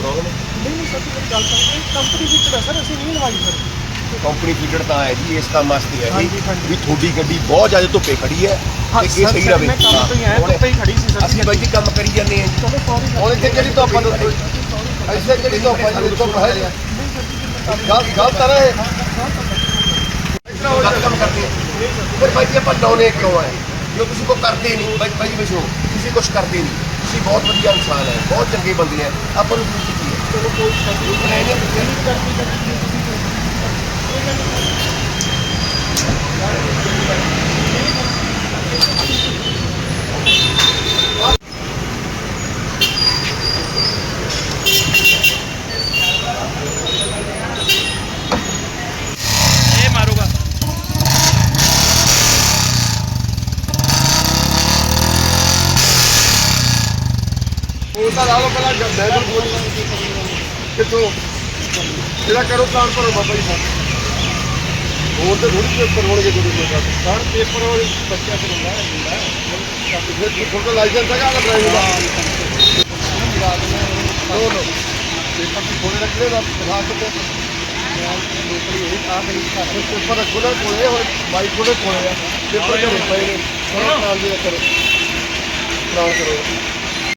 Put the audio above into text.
Company ਵਿੱਚ ਹੈ। Sir ਅਸੀਂ ਨਹੀਂ ਲਵਾਈ ਸਰ। ਕੰਪਨੀ ਫੀਡਰ ਤਾਂ ਹੈ ਜੀ ਇਸ ਕੰਮ ਵਾਸਤੇ ਹੈ ਜੀ ਹਾਂਜੀ। ਵੀ ਤੁਹਾਡੀ ਗੱਡੀ ਬਹੁਤ ਜ਼ਿਆਦਾ ਧੁੱਪੇ ਖੜੀ ਹੈ ਤੇ ਇਹ ਸਹੀ ਰਵੇ। ਮੈਂ ਕੰਮ ਤੋਂ ਹੀ ਆਇਆ, ਧੁੱਪੇ ਹੀ ਖੜੀ ਸੀ ਸਰ। ਅਸੀਂ ਬਾਈ ਜੀ ਕੰਮ ਕਰੀ ਜਾਂਦੇ ਹਾਂ ਜੀ। ਚਲੋ ਸੌਰੀ। ਹੁਣ ਇੱਥੇ ਜਿਹੜੀ ਧੁੱਪ ਆ ਦੱਸੋ ਐਸੇ ਜਿਹੜੀ ਧੁੱਪ ਆ ਜਿਹੜੀ ਧੁੱਪ ਹੈ। ਗਲਤ ਗਲਤ ਆ ਨਾ ਇਹ ਗਲਤ ਕੰਮ ਕਰਦੇ ਹਾਂ। ਫਿਰ ਬਾਈ ਜੀ ਆਪਾਂ ਲਾਉਨੇ ਕਿਉਂ ਹੈ ਜੋ ਤੁਸੀਂ ਕੋ ਕਰਦੇ ਨਹੀਂ ਬਾਈ ਬਾਈ ਬਸ਼ੋ ਤੁਸੀਂ ਕੁਝ ਕਰਦੇ ਨਹੀਂ। ਤੁਸੀਂ ਬਹੁਤ ਵਧੀਆ ਇਨਸਾਨ ਹੈ ਬਹੁਤ ਚੰਗੇ ਬੰਦੇ ਹੈ ਆਪਾਂ ਨੂੰ ਜ਼ਰੂਰਤ ਕੀ ਹੈ? ਚਲੋ ਕੋਈ ਸ਼ਬਦ ਨਹੀਂ ਹੈ ਤਾਂ ਲਾ ਲਓ ਪਹਿਲਾਂ ਡੈਬਲ ਗੋਲੀ ਕਿੱਥੋਂ? ਜਿਹੜਾ ਕਰੋ ਪਲਾਨ ਭਰੋ ਬਾਬਾ ਜੀ ਸਾਹਿਬ। ਹੋਰ ਤੇ ਥੋੜੀ ਪੇਪਰ ਹੋਣਗੇ ਤੁਹਾਡੇ ਕੋਲ ਸਰ ਪੇਪਰ ਉਹ ਬੱਚਿਆਂ ਕੋਲ ਹੁੰਦਾ ਹੈ ਫਿਰ ਤੁਹਾਡਾ ਲਾਇਸੈਂਸ ਹੈਗਾ ਨਾ ਡਰਾਈਵਿੰਗ ਦਾ? ਨੋ ਨੋ ਪੇਪਰ ਵੀ ਥੋੜੇ ਰੱਖਦੇ ਦਾ ਦਿਖਾ ਕੇ ਪੇਪਰ। ਰੱਖੋ ਨਾ ਕੋਲੇ ਹੁਣ ਬਾਈਕ ਕੋਲੇ ਕੋਲੇ ਆ। ਪੇਪਰ ਪਏ ਨੇ। ਕਰੋ। ਪਲਾਨ ਦੇ ਕਰੋ। ਪਲਾਨ ਕਰੋ।